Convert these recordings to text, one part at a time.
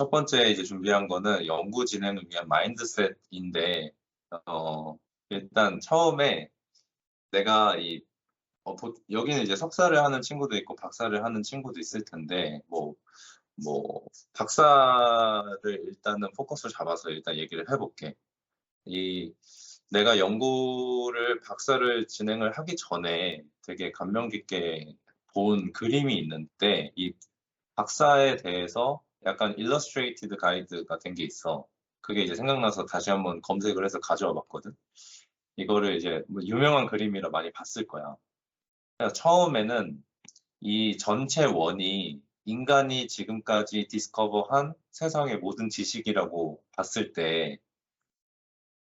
첫 번째 이제 준비한 거는 연구 진행을 위한 마인드셋인데, 어, 일단 처음에 내가 이, 어, 보- 여기는 이제 석사를 하는 친구도 있고 박사를 하는 친구도 있을 텐데, 뭐, 뭐, 박사를 일단은 포커스를 잡아서 일단 얘기를 해볼게. 이, 내가 연구를, 박사를 진행을 하기 전에 되게 감명 깊게 본 그림이 있는데, 이 박사에 대해서 약간 일러스트레이티드 가이드가 된 게 있어. 그게 이제 생각나서 다시 한번 검색을 해서 가져와 봤거든. 이거를 이제 뭐 유명한 그림이라 많이 봤을 거야. 그래서 처음에는 이 전체 원이 인간이 지금까지 디스커버한 세상의 모든 지식이라고 봤을 때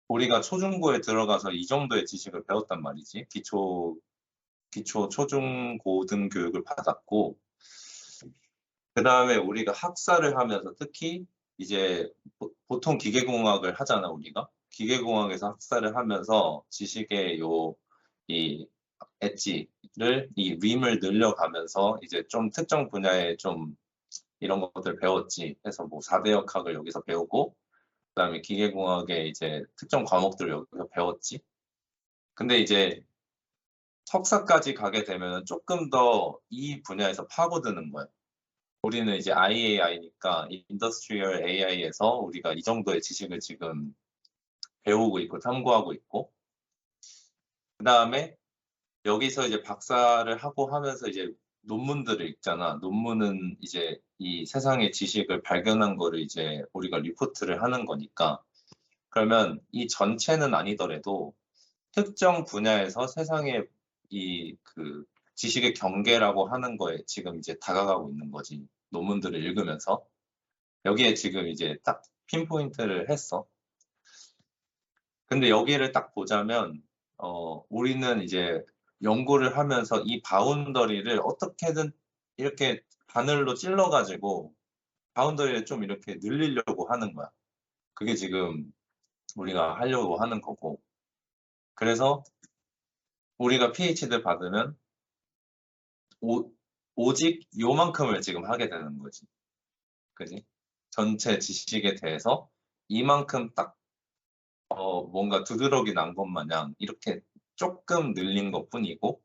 우리가 초중고에 들어가서 이 정도의 지식을 배웠단 말이지. 기초, 기초, 초중, 고등 교육을 받았고 그 다음에 우리가 학사를 하면서 특히 이제 보- 보통 기계공학을 하잖아 우리가. 기계공학에서 학사를 하면서 지식의 요 이 엣지를 이 림을 늘려가면서 이제 좀 특정 분야에 좀 이런 것들 배웠지. 해서 뭐 4대 역학을 여기서 배우고 그다음에 기계공학의 이제 특정 과목들을 여기서 배웠지. 근데 이제 석사까지 가게 되면 조금 더 이 분야에서 파고드는 거야. 우리는 이제 IAI니까 인더스트리얼 AI에서 우리가 이 정도의 지식을 지금 배우고 있고 탐구하고 있고 그 다음에 여기서 이제 박사를 하고 하면서 이제 논문들을 읽잖아. 논문은 이제 이 세상의 지식을 발견한 거를 이제 우리가 리포트를 하는 거니까 그러면 이 전체는 아니더라도 특정 분야에서 세상의 이 그 지식의 경계라고 하는 거에 지금 이제 다가가고 있는 거지. 논문들을 읽으면서 여기에 지금 이제 딱 핀포인트를 했어. 근데 여기를 딱 보자면 어 우리는 이제 연구를 하면서 이 바운더리를 어떻게든 이렇게 바늘로 찔러 가지고 바운더리를 좀 이렇게 늘리려고 하는 거야. 그게 지금 우리가 하려고 하는 거고. 그래서 우리가 PhD를 받으면 오, 오직 요만큼을 지금 하게 되는 거지. 그지? 전체 지식에 대해서 이만큼 딱, 어, 뭔가 두드러기 난 것 마냥 이렇게 조금 늘린 것 뿐이고,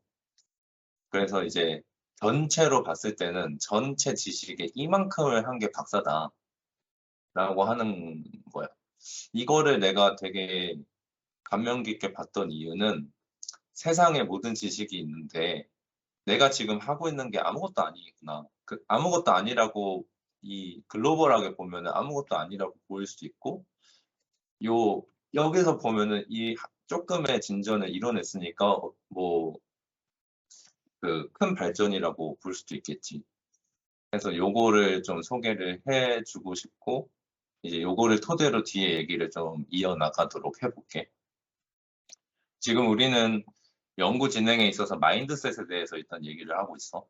그래서 이제 전체로 봤을 때는 전체 지식의 이만큼을 한 게 박사다. 라고 하는 거야. 이거를 내가 되게 감명 깊게 봤던 이유는 세상에 모든 지식이 있는데 내가 지금 하고 있는 게 아무것도 아니구나. 그 아무것도 아니라고 이 글로벌하게 보면은 아무것도 아니라고 보일 수도 있고 요 여기서 보면은 이 하- 조금의 진전을 이뤄냈으니까 어, 뭐그 큰 발전이라고 볼 수도 있겠지. 그래서 요거를 좀 소개를 해주고 싶고 이제 요거를 토대로 뒤에 얘기를 좀 이어나가도록 해볼게. 지금 우리는 연구 진행에 있어서 마인드셋에 대해서 일단 얘기를 하고 있어.